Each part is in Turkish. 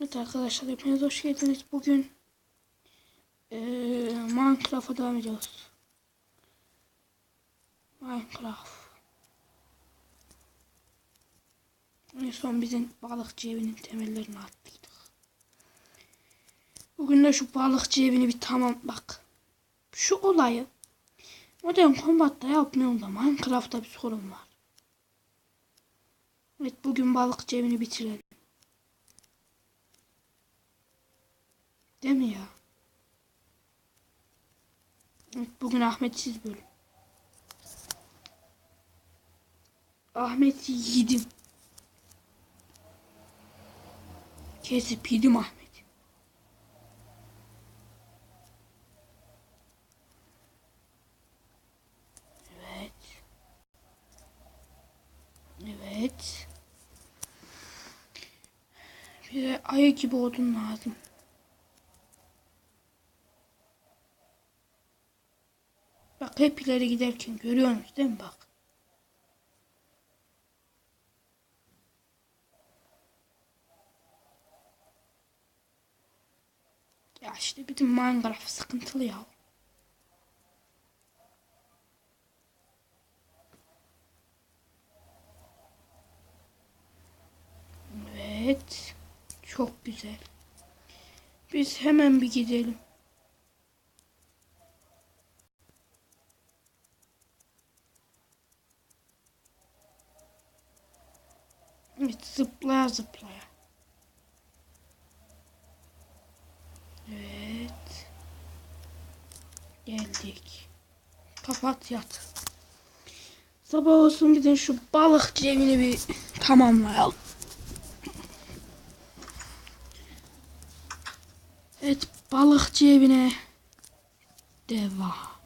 Evet arkadaşlar hepiniz hoş geldiniz. Bugün eee Minecraft'a devam ediyoruz. Minecraft. En son bizim balıkçı evinin temellerini attıydık. Bugün de şu balıkçı evini bir tamam bak. Şu olayı Modern Combat'ta yapmıyorum da Minecraft'ta bir sorun var. Evet bugün balıkçı evini bitirelim. Değil mi ya? Bugün Ahmetsiz bölüm. Ahmet'i yedim. Kesip yedim Ahmet. Evet. Evet. Bir de ayı gibi odun lazım. Hep ileri giderken görüyorsunuz değil mi bak. Ya işte bizim Minecraft sıkıntılı ya. Evet. Çok güzel. Biz hemen bir gidelim. Evet zıplaya. Evet. Geldik. Kapat yat. Sabah olsun gidin şu balık evini bir tamamlayalım. Evet balıkçı evine devam.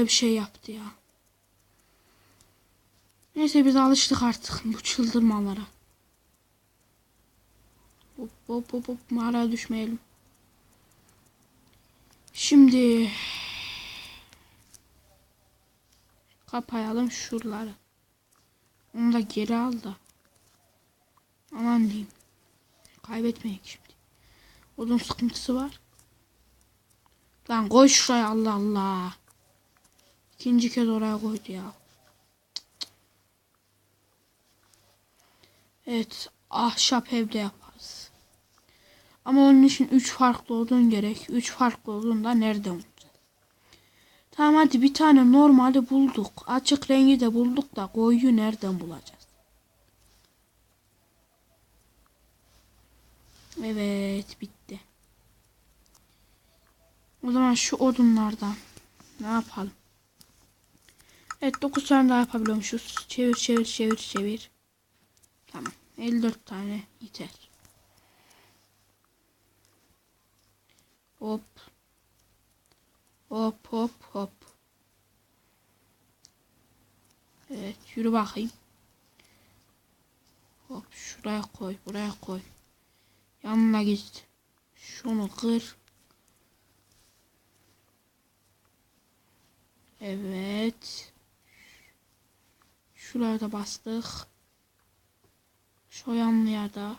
Ha bak yine öyle bir şey yaptı ya. Neyse biz alıştık artık bu çıldırmalara. Hop hop hop hop mağaraya düşmeyelim. Şimdi kapayalım şuraları. Onu da geri al da. Aman diyeyim. Kaybetmeyek şimdi. Odun sıkıntısı var. Lan koy şuraya Allah Allah. İkinci kez oraya koydu ya. Evet. Ahşap evde yaparız. Ama onun için 3 farklı odun gerek. 3 farklı odun da nereden bulacağız? Tamam hadi bir tane normali bulduk. Açık rengi de bulduk da koyu nereden bulacağız? Evet bitti. O zaman şu odunlardan ne yapalım? Evet 9 tane daha yapabiliyormuşuz. Çevir çevir çevir çevir. Tamam. 54 tane yeter. Hop. Hop hop hop. Evet yürü bakayım. Hop şuraya koy buraya koy. Yanına git. Şunu kır. Evet. Şuraya da bastık. Şu da.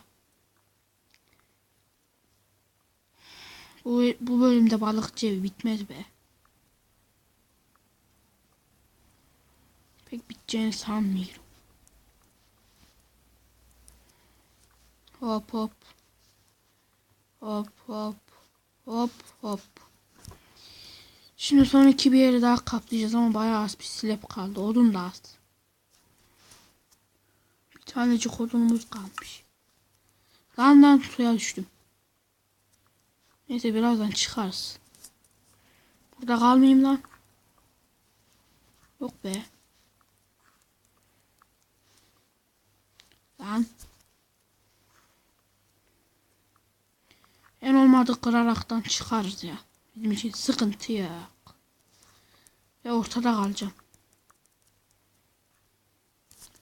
Bu, bu bölümde balıkçı bitmez be. Pek biteceğini sanmıyorum. Hop hop. Hop hop. Hop hop. Şimdi sonraki bir yeri daha kaplayacağız ama bayağı az bir slap kaldı. Odun da az. Bir tanecik odunumuz kalmış. Lan lan suya düştüm. Neyse birazdan çıkarız. Burada kalmayayım lan. Yok be. Lan. En olmadı kıraraktan çıkarız ya. Bizim için sıkıntı ya. Ve ortada kalacağım.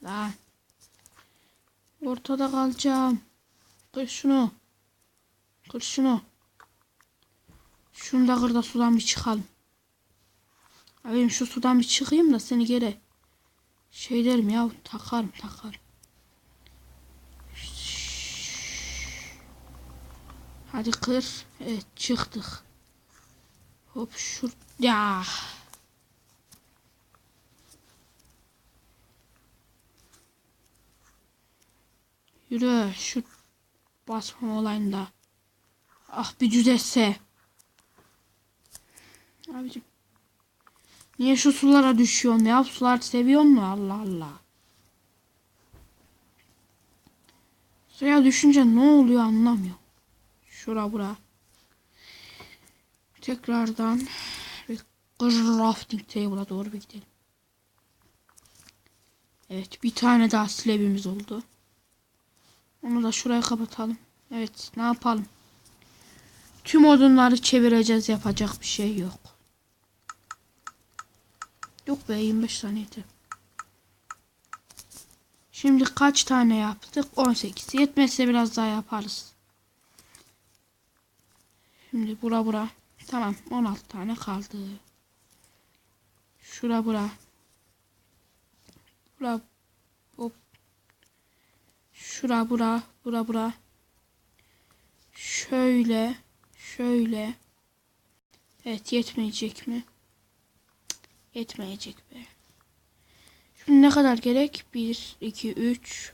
Lan. Ortada kalacağım. Kır şunu. Kır şunu. Şunu da kır da sudan bir çıkalım. Abim şu sudan bir çıkayım da seni geri şey derim ya takarım takarım. Hadi kır. Evet çıktık. Hop şur ya. Yürü şu basma olayında. Ah bir düzelse. Abicim. Niye şu sulara düşüyorsun ya? Sular seviyor mu? Allah Allah. Suya düşünce ne oluyor anlamıyorum. Şura bura. Tekrardan bir crafting table'a doğru bir gidelim. Evet bir tane daha slabimiz oldu. Onu da şuraya kapatalım. Evet ne yapalım? Tüm odunları çevireceğiz yapacak bir şey yok. Yok be 25 tane yeter. Şimdi kaç tane yaptık? 18. Yetmezse biraz daha yaparız. Şimdi bura bura. Tamam 16 tane kaldı. Şura bura. Bura. Şura bura. Bura bura. Şöyle. Şöyle. Evet yetmeyecek mi? Yetmeyecek be. Şimdi ne kadar gerek? 1, 2, 3,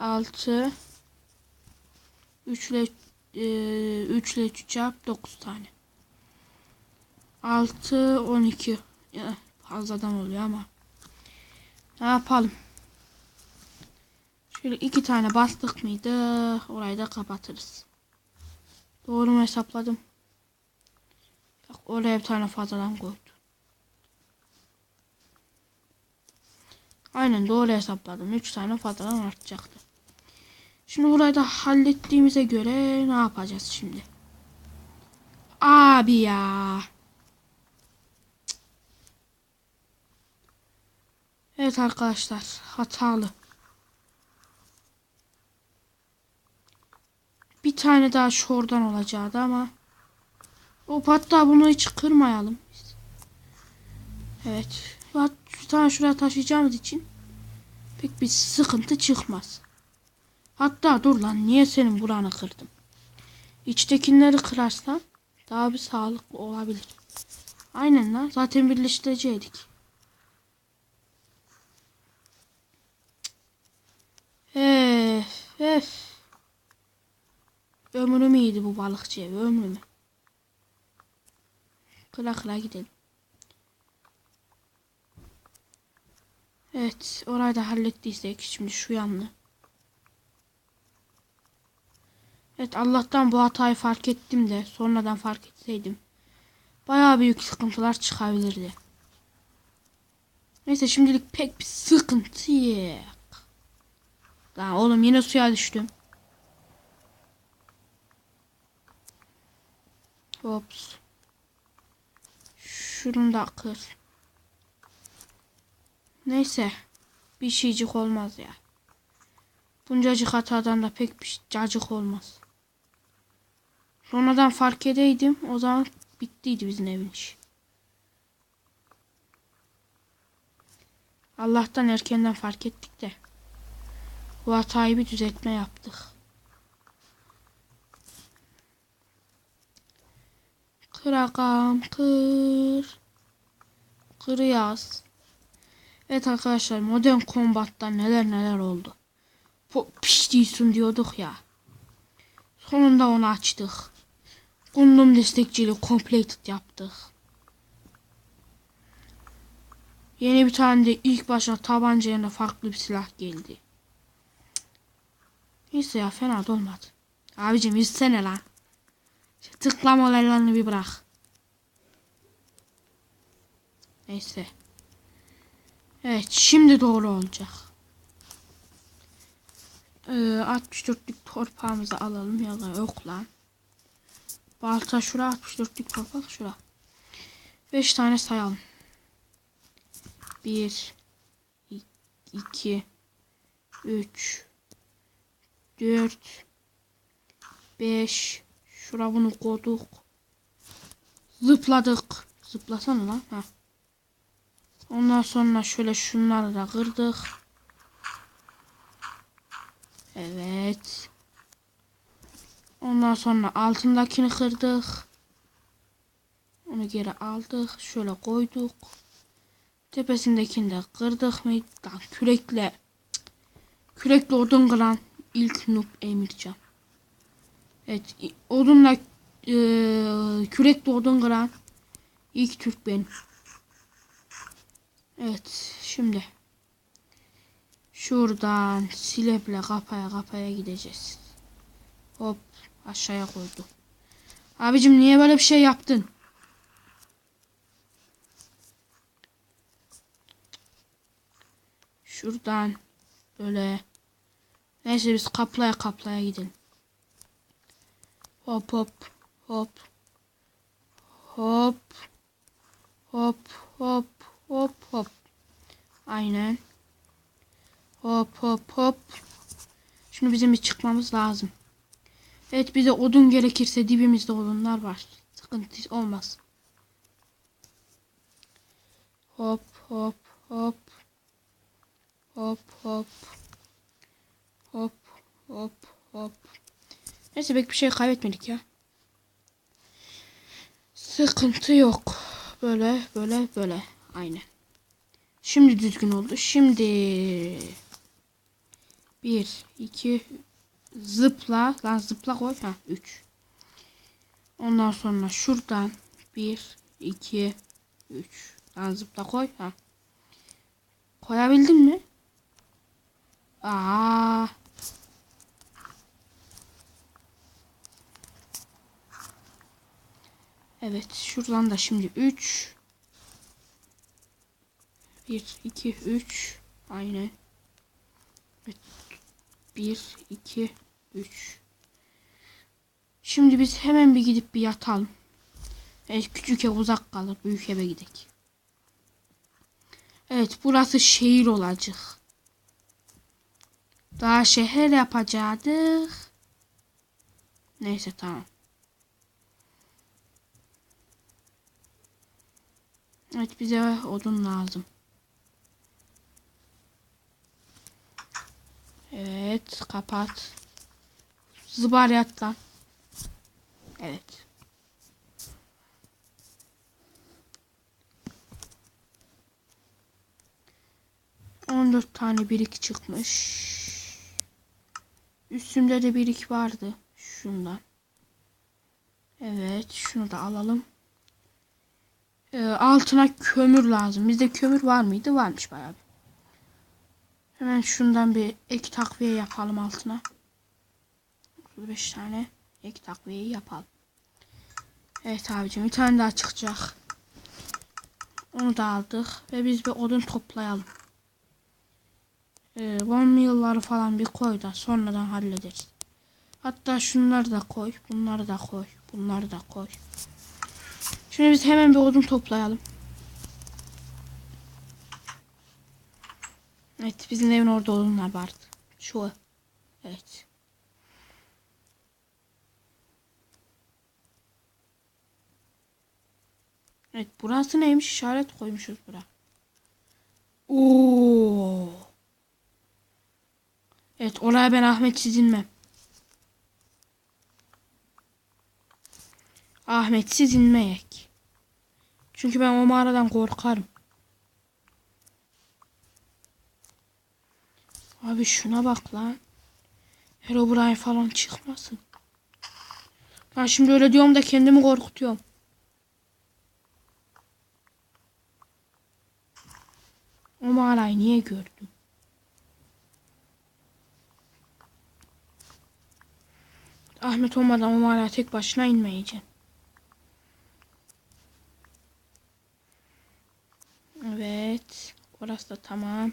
6, 3 ile e, 3 ile 3 çarp 9 tane. 6, 12. Ya, fazladan oluyor ama. Ne yapalım? Şöyle iki tane bastık mıydı? Orayı da kapatırız. Doğru mu hesapladım? Bak oraya bir tane fazladan koydum. Aynen doğru hesapladım. 3 tane fazladan artacaktı. Şimdi burayı da hallettiğimize göre ne yapacağız şimdi? Abi ya. Evet arkadaşlar hatalı. Tane daha şuradan olacaktı ama. O hatta bunu hiç kırmayalım. Evet. Hat- Bir tane şuraya taşıyacağımız için pek bir sıkıntı çıkmaz. Hatta dur lan niye senin buranı kırdım? İçtekileri kırarsan daha bir sağlıklı olabilir. Aynen lan zaten birleştirecektik. Öf, öf. Ömrüm iyiydi bu balıkçı evi ömrüm. Kıra kıra gidelim. Evet orayı da hallettiysek şimdi şu yanlı. Evet Allah'tan bu hatayı fark ettim de sonradan fark etseydim. Bayağı büyük sıkıntılar çıkabilirdi. Neyse şimdilik pek bir sıkıntı yok. Lan oğlum yine suya düştüm. Hops. Şunu da kır. Neyse. Bir şeycik olmaz ya. Buncacık hatadan da pek bir cacık olmaz. Sonradan fark edeydim. O zaman bittiydi bizim evin işi. Allah'tan erkenden fark ettik de. Bu hatayı bir düzeltme yaptık. Kır ağam kır. Kır yaz. Evet arkadaşlar modern kombatta neler neler oldu. Piş değilsin diyorduk ya. Sonunda onu açtık. Gundam destekçiyle completed yaptık. Yeni bir tane de ilk başta tabanca yerine farklı bir silah geldi. Neyse ya fena da olmadı. Abicim izsene lan. Şu tıklama olaylarını bir bırak. Neyse. Evet şimdi doğru olacak. Ee, 64'lük torpağımızı alalım ya da yok lan. Balta şura 64'lük torpak şura. 5 tane sayalım. 1 2 3 4 5 Şura bunu koyduk. Zıpladık. Zıplasana lan. Ha. Ondan sonra şöyle şunları da kırdık. Evet. Ondan sonra altındakini kırdık. Onu geri aldık. Şöyle koyduk. Tepesindekini de kırdık mı? Lan kürekle. Kürekle odun kıran ilk noob Emircan. Evet. Odunla eee kürekle odun kıran ilk Türk benim. Evet. Şimdi. Şuradan sileple kapaya kapaya gideceğiz. Hop aşağıya koydum. Abicim niye böyle bir şey yaptın? Şuradan böyle. Neyse biz kaplaya kaplaya gidelim. Hop hop hop. Hop. Hop hop hop hop. Aynen. Hop hop hop. Şimdi bizim bir çıkmamız lazım. Evet bize odun gerekirse dibimizde odunlar var. Sıkıntı olmaz. Hop hop hop. Hop hop. Hop hop hop. Neyse pek bir şey kaybetmedik ya. Sıkıntı yok. Böyle böyle böyle. Aynen. Şimdi düzgün oldu. Şimdi bir, iki, zıpla. Lan zıpla koy. Ha, üç. Ondan sonra şuradan bir, iki, üç. Lan zıpla koy. Ha. Koyabildin mi? Aa. Evet, şuradan da şimdi 3 1 2 3 aynen. Evet. 1 2 3 Şimdi biz hemen bir gidip bir yatalım. Evet, küçük ev uzak kalır. Büyük eve gidelim. Evet, burası şehir olacak. Daha şehir yapacaktık. Neyse tamam. Evet bize odun lazım. Evet kapat. Zıbar yat lan. Evet. On dört tane birik çıkmış. Üstümde de birik vardı. Şundan. Evet şunu da alalım. Ee, altına kömür lazım. Bizde kömür var mıydı? Varmış bayağı bir. Hemen şundan bir ek takviye yapalım altına. 35 tane ek takviyeyi yapalım. Evet abicim bir tane daha çıkacak. Onu da aldık ve biz bir odun toplayalım. Ee, bomba yılları falan bir koy da sonradan hallederiz. Hatta şunları da koy, bunları da koy, bunları da koy. Şimdi biz hemen bir odun toplayalım. Evet bizim evin orada odunlar vardı. Şu. Evet. Evet burası neymiş işaret koymuşuz bura. Oo. Evet oraya ben Ahmet çizilmem. Ahmetsiz inmeyek. Çünkü ben o mağaradan korkarım. Abi şuna bak lan. Herobrine falan çıkmasın. Ben şimdi öyle diyorum da kendimi korkutuyorum. O mağarayı niye gördüm? Ahmet olmadan o mağaraya tek başına inmeyeceğim. Evet. Orası da tamam.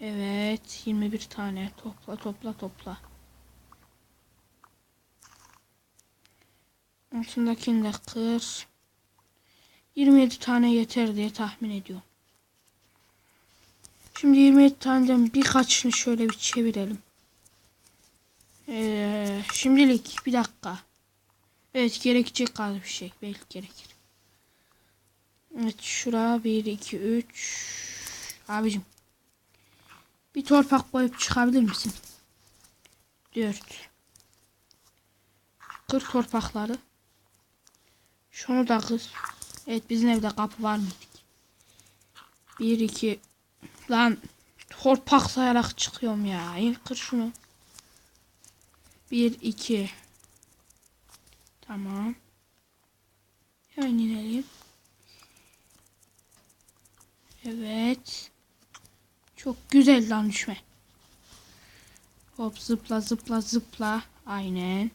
Evet. 21 tane. Topla topla topla. Altındakini de kır. 27 tane yeter diye tahmin ediyorum. Şimdi 27 taneden birkaçını şöyle bir çevirelim. Ee, şimdilik bir dakika. Evet gerekecek galiba bir şey. Belki gerekir. Evet şura 1 2 3 abicim. Bir torpak koyup çıkabilir misin? 4 Kır torpakları. Şunu da kır. Evet bizim evde kapı var mıydı? 1 2 Lan torpak sayarak çıkıyorum ya. İn kır şunu. 1 2 Tamam. Hemen inelim. Evet. Çok güzel lan düşme. Hop zıpla zıpla zıpla. Aynen.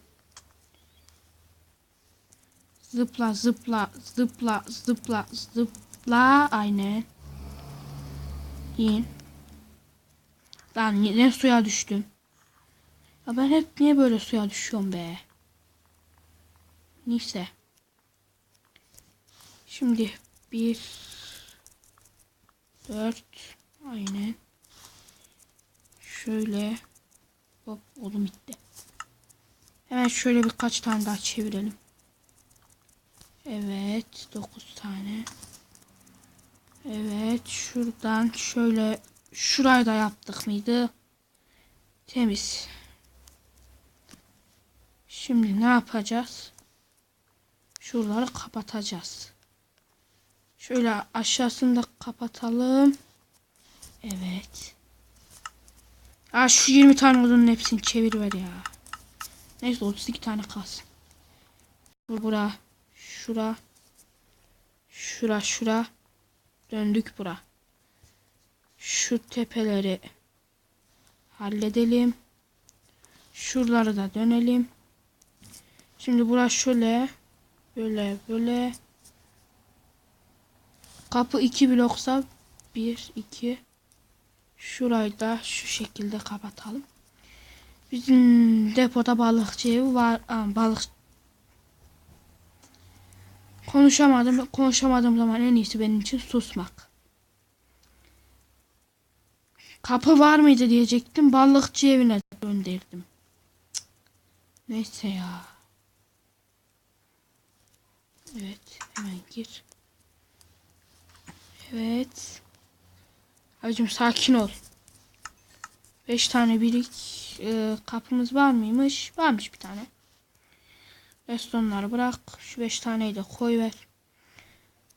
Zıpla zıpla zıpla zıpla zıpla. Aynen. İn. Lan yine suya düştüm. Ya ben hep niye böyle suya düşüyorum be? Neyse. Şimdi bir dört aynen şöyle hop oğlum bitti. Hemen şöyle birkaç tane daha çevirelim. Evet dokuz tane. Evet şuradan şöyle şurayı da yaptık mıydı? Temiz. Şimdi ne yapacağız? Şuraları kapatacağız. Şöyle aşağısını da kapatalım. Evet. Ya şu 20 tane odunun hepsini çevir ver ya. Neyse 32 tane kalsın. Bu bura. Şura. Şura şura. Döndük bura. Şu tepeleri halledelim. Şuraları da dönelim. Şimdi burası şöyle. Böyle böyle. Kapı 2 bloksa 1 2 Şurayı da şu şekilde kapatalım. Bizim depoda balıkçı evi var. Aa, balık Konuşamadım. Konuşamadığım zaman en iyisi benim için susmak. Kapı var mıydı diyecektim. Balıkçı evine gönderdim. Cık. Neyse ya. Evet. Hemen gir. Evet. Abicim sakin ol. 5 tane birik e, kapımız var mıymış? Varmış bir tane. Restonları bırak. Şu 5 taneyi de koy ver.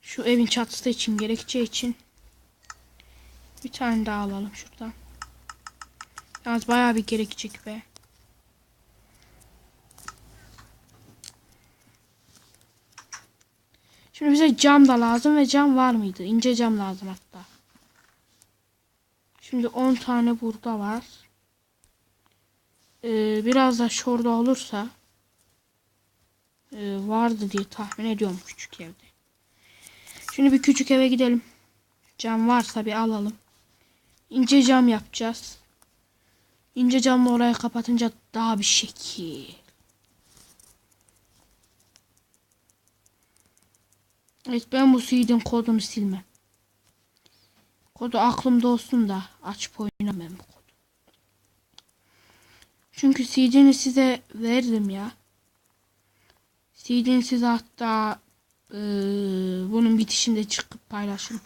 Şu evin çatısı için gerekçe için. Bir tane daha alalım şuradan. Yalnız bayağı bir gerekecek be. Şimdi bize cam da lazım ve cam var mıydı? İnce cam lazım hatta. Şimdi 10 tane burada var. Ee, biraz da şurada olursa e, vardı diye tahmin ediyorum küçük evde. Şimdi bir küçük eve gidelim. Cam varsa bir alalım. İnce cam yapacağız. İnce camla orayı kapatınca daha bir şekil. Evet ben bu seed'in kodunu silmem. Kodu aklımda olsun da açıp oynamam bu kodu. Çünkü seed'ini size verdim ya. Seed'ini size hatta e, bunun bitişinde çıkıp paylaşırım.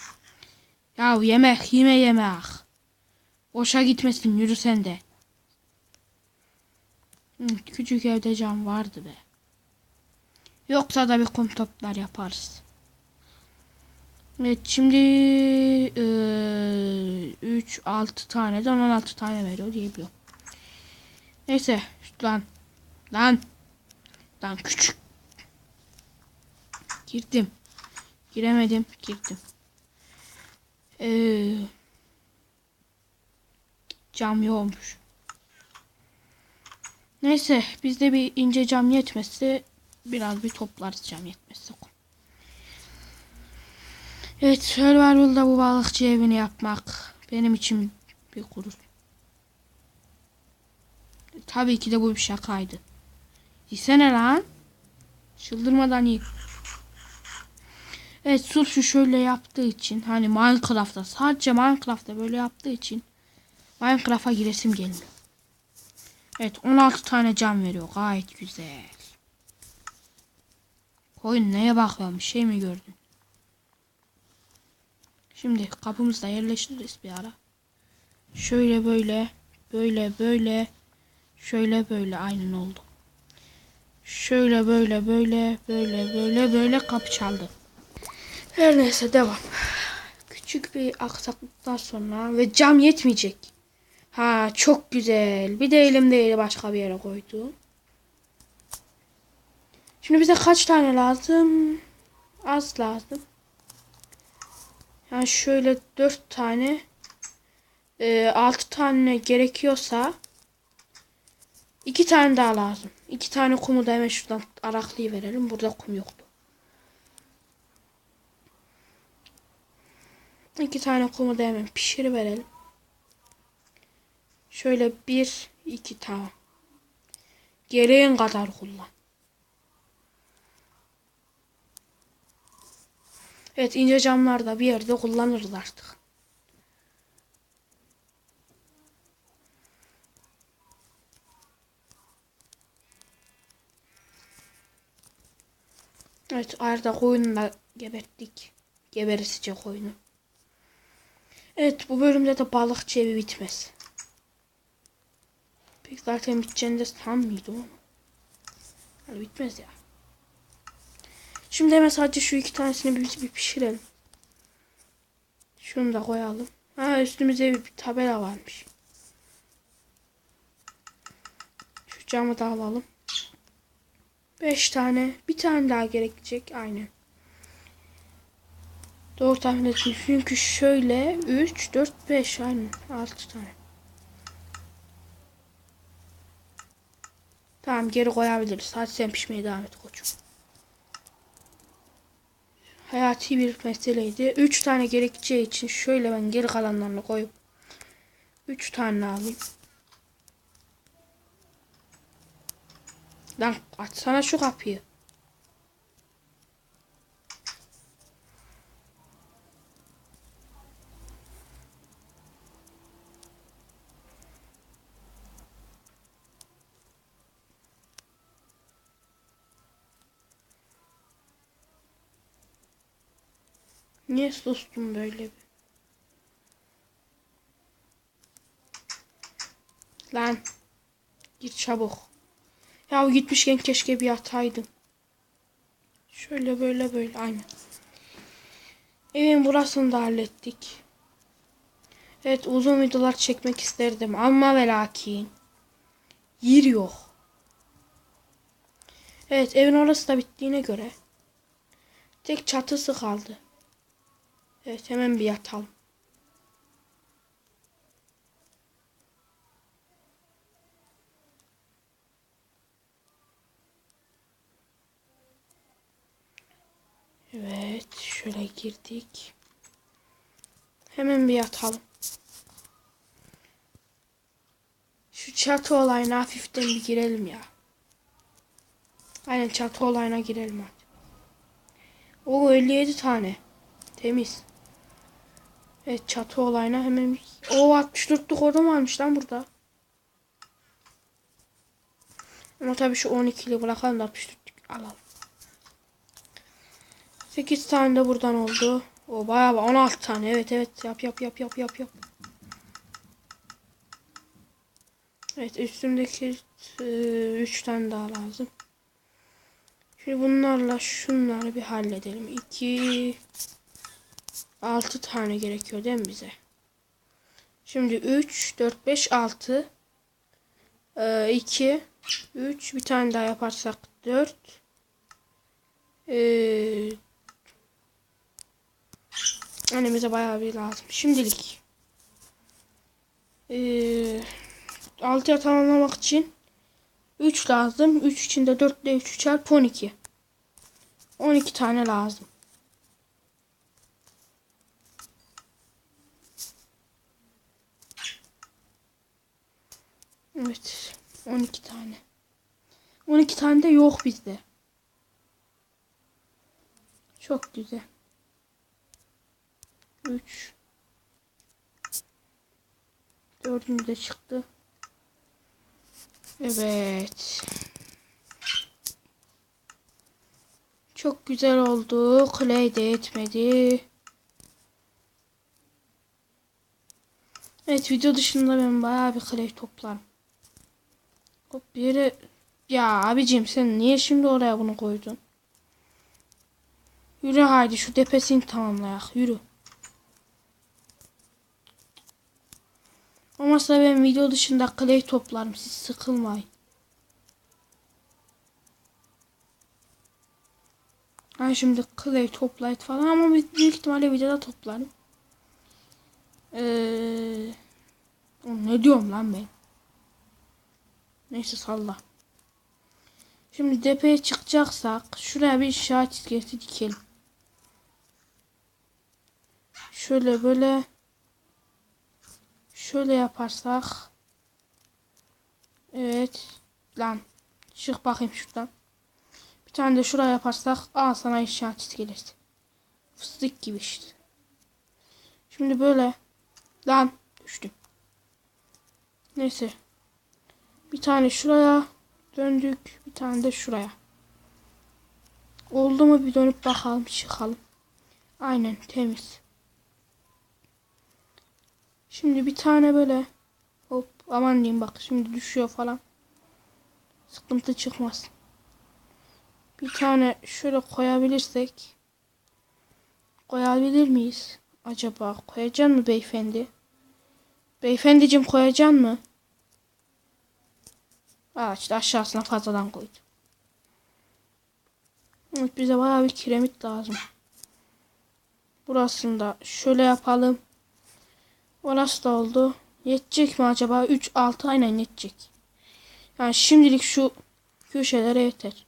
Ya yemek yeme yemek. Boşa gitmesin yürü sen de. Küçük evde cam vardı be. Yoksa da bir kum toplar yaparız. Evet şimdi 3 6 taneden 16 tane veriyor diyebiliyorum. Neyse lan lan lan küçük. Girdim. Giremedim girdim. Ee, cam yokmuş. Neyse bizde bir ince cam yetmezse biraz bir toplarız cam yetmezse Evet Survival'da bu balıkçı evini yapmak benim için bir gurur. Tabii ki de bu bir şakaydı. Yesene lan. Çıldırmadan iyi. Evet sırf şu şöyle yaptığı için hani Minecraft'ta sadece Minecraft'ta böyle yaptığı için Minecraft'a giresim gelmiyor. Evet 16 tane cam veriyor gayet güzel. Koyun neye bakıyorum şey mi gördün? Şimdi kapımızı da yerleştiririz bir ara. Şöyle böyle, böyle böyle, şöyle böyle aynen oldu. Şöyle böyle böyle, böyle böyle böyle kapı çaldı. Her neyse devam. Küçük bir aksaklıktan sonra ve cam yetmeyecek. Ha çok güzel. Bir de elimdeydi başka bir yere koydum. Şimdi bize kaç tane lazım? Az lazım. Yani şöyle dört tane e, tane gerekiyorsa iki tane daha lazım. İki tane kumu da hemen şuradan araklayı verelim. Burada kum yoktu. İki tane kumu da hemen pişiri verelim. Şöyle bir iki tamam. Gereğin kadar kullan. Evet ince camlar da bir yerde kullanırız artık. Evet arada koyunu da geberttik. Geberisice koyunu. Evet bu bölümde de balıkçı evi bitmez. Pek zaten biteceğini de sanmıyordum ama. Yani bitmez ya. Şimdi hemen sadece şu iki tanesini bir, bir pişirelim. Şunu da koyalım. Ha üstümüzde bir tabela varmış. Şu camı da alalım. 5 tane. Bir tane daha gerekecek. Aynen. Doğru tahmin ettim. Çünkü şöyle 3, 4, 5 aynen. 6 tane. Tamam geri koyabiliriz. Hadi sen pişmeye devam et koçum. Hayati bir meseleydi. 3 tane gerekeceği için şöyle ben geri kalanlarını koyup 3 tane alayım. Lan açsana şu kapıyı. Niye sustum böyle bir? Lan. Git çabuk. Ya gitmişken keşke bir yataydım. Şöyle böyle böyle aynen. Evin burasını da hallettik. Evet uzun videolar çekmek isterdim ama ve lakin yer yok. Evet evin orası da bittiğine göre tek çatısı kaldı. Evet hemen bir yatalım. Evet şöyle girdik. Hemen bir yatalım. Şu çatı olayına hafiften bir girelim ya. Aynen çatı olayına girelim hadi. O 57 tane. Temiz. Evet çatı olayına hemen o 64'lük orada varmış lan burada. Ama tabii şu 12'li bırakalım da 64'lük alalım. 8 tane de buradan oldu. O bayağı 16 tane. Evet evet yap yap yap yap yap yap. Evet üstümdeki 3 tane daha lazım. Şimdi bunlarla şunları bir halledelim. 2 6 tane gerekiyor değil mi bize? Şimdi 3 4 5 6 2 3 bir tane daha yaparsak 4 ee, annemize bayağı bir lazım. Şimdilik ee, 6'ya tamamlamak için 3 lazım. 3 içinde 4 ile 3 çarpı 12. 12 tane lazım. Evet. 12 tane. 12 tane de yok bizde. Çok güzel. 3 Dördüncü de çıktı. Evet. Çok güzel oldu. Clay de etmedi. Evet video dışında ben bayağı bir clay toplarım. Hop bir yere... Ya abicim sen niye şimdi oraya bunu koydun? Yürü haydi şu tepesini tamamlayak yürü. Olmazsa ben video dışında clay toplarım siz sıkılmayın. Ben şimdi clay toplayıp falan ama büyük, ihtimalle videoda toplarım. Oğlum Ne diyorum lan ben? Neyse salla. Şimdi tepeye çıkacaksak şuraya bir inşaat çizgisi dikelim. Şöyle böyle şöyle yaparsak Evet lan çık bakayım şuradan. Bir tane de şuraya yaparsak al sana inşaat çizgisi. Fıstık gibi işte. Şimdi böyle lan düştüm. Neyse. Bir tane şuraya döndük. Bir tane de şuraya. Oldu mu bir dönüp bakalım çıkalım. Aynen temiz. Şimdi bir tane böyle hop aman diyeyim bak şimdi düşüyor falan. Sıkıntı çıkmaz. Bir tane şöyle koyabilirsek koyabilir miyiz? Acaba koyacak mı beyefendi? Beyefendicim koyacak mı? İşte aşağısına fazladan koydum. Evet bize bayağı bir kiremit lazım. Burasını da şöyle yapalım. Orası da oldu. Yetecek mi acaba? 3, 6 aynen yetecek. Yani şimdilik şu köşelere yeter.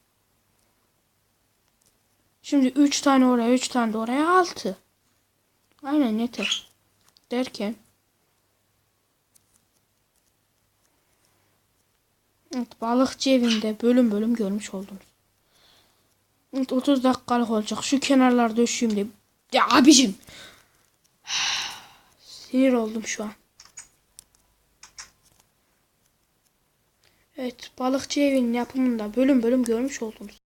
Şimdi 3 tane oraya 3 tane de oraya 6. Aynen yeter. Derken Evet, balıkçı evinde bölüm bölüm görmüş oldunuz. Evet, 30 dakikalık olacak. Şu kenarlarda üşüyüm de. Ya abicim. Sinir oldum şu an. Evet, balıkçı evinin yapımında bölüm bölüm görmüş oldunuz.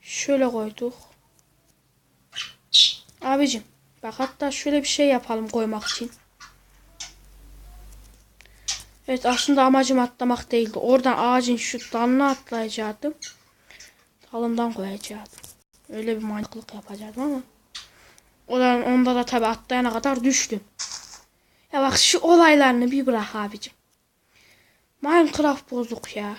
Şöyle koyduk. Abicim, bak hatta şöyle bir şey yapalım koymak için. Evet aslında amacım atlamak değildi. Oradan ağacın şu dalına atlayacaktım. Dalından koyacaktım. Öyle bir mantıklık yapacaktım ama. Oradan onda da tabi atlayana kadar düştüm. Ya bak şu olaylarını bir bırak abicim. Minecraft bozuk ya.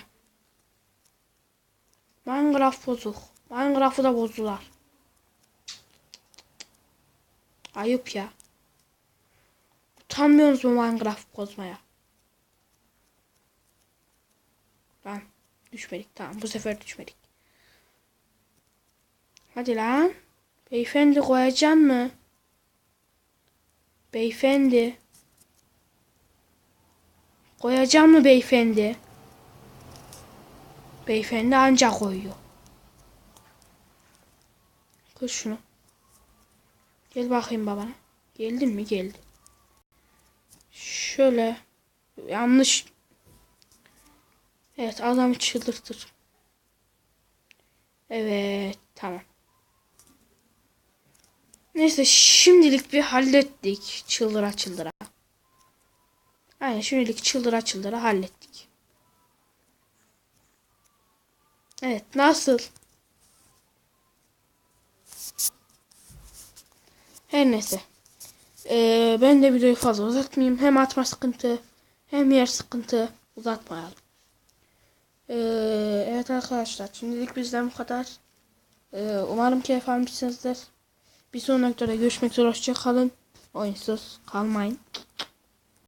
Minecraft bozuk. Minecraft'ı da bozdular. Ayıp ya. Utanmıyorsunuz mu Minecraft bozmaya? Lan düşmedik tamam bu sefer düşmedik. Hadi lan. Beyefendi koyacaksın mı? Beyefendi. Koyacaksın mı beyefendi? Beyefendi ancak koyuyor. Kız şunu. Gel bakayım babana. Geldin mi? Geldi. Şöyle. Yanlış Evet adamı çıldırtır. Evet tamam. Neyse şimdilik bir hallettik. Çıldıra çıldıra. Aynen şimdilik çıldıra çıldıra hallettik. Evet nasıl? Her neyse. Ee, ben de videoyu fazla uzatmayayım. Hem atma sıkıntı hem yer sıkıntı uzatmayalım. Ee, evet arkadaşlar şimdilik bizden bu kadar. Ee, umarım keyif almışsınızdır. Bir sonraki videoda görüşmek üzere. Hoşçakalın. Oyunsuz kalmayın.